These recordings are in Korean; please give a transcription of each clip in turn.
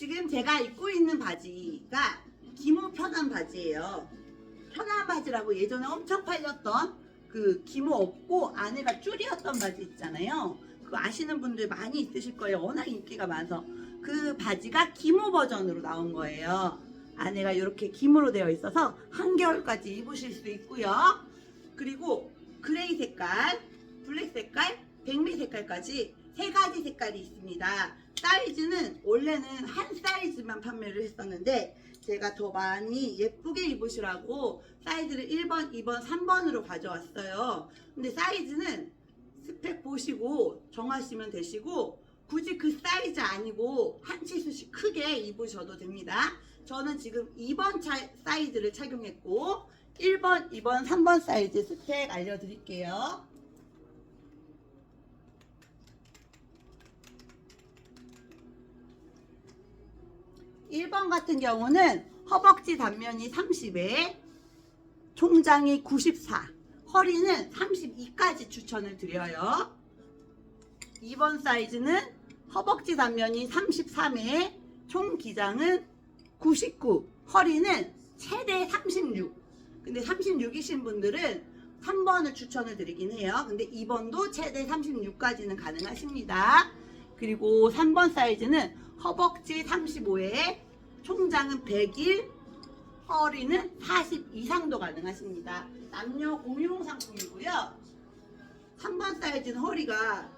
지금 제가 입고 있는 바지가 기모 편한 바지예요. 편한 바지라고 예전에 엄청 팔렸던 그 기모 없고 안에가 줄이었던 바지 있잖아요. 그거 아시는 분들 많이 있으실 거예요. 워낙 인기가 많아서. 그 바지가 기모 버전으로 나온 거예요. 안에가 이렇게 기모로 되어 있어서 한겨울까지 입으실 수 있고요. 그리고 그레이 색깔, 블랙 색깔, 백미 색깔까지 세 가지 색깔이 있습니다. 사이즈는 원래는 한 사이즈만 판매를 했었는데 제가 더 많이 예쁘게 입으시라고 사이즈를 1번, 2번, 3번으로 가져왔어요. 근데 사이즈는 스펙 보시고 정하시면 되시고 굳이 그 사이즈 아니고 한 치수씩 크게 입으셔도 됩니다. 저는 지금 2번 차, 사이즈를 착용했고 1번, 2번, 3번 사이즈 스펙 알려드릴게요. 1번 같은 경우는 허벅지 단면이 30에 총장이 94, 허리는 32까지 추천을 드려요. 2번 사이즈는 허벅지 단면이 33에 총 기장은 99, 허리는 최대 36. 근데 36이신 분들은 3번을 추천을 드리긴 해요. 근데 2번도 최대 36까지는 가능하십니다. 그리고 3번 사이즈는 허벅지 35에 총장은 101, 허리는 40 이상도 가능하십니다. 남녀 공용 상품이고요. 3번 사이즈는 허리가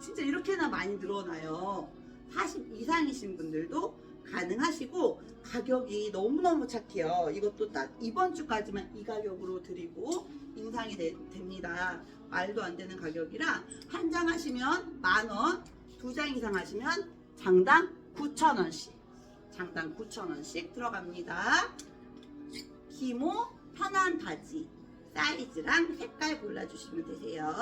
진짜 이렇게나 많이 늘어나요. 40 이상이신 분들도 가능하시고 가격이 너무너무 착해요. 이것도 딱 이번 주까지만 이 가격으로 드리고 인상이 되- 됩니다. 말도 안 되는 가격이라 한 장 하시면 만 원, 두 장 이상 하시면 장당 9천 원씩, 장당 9천 원씩 들어갑니다. 기모 편한 바지 사이즈랑 색깔 골라주시면 되세요.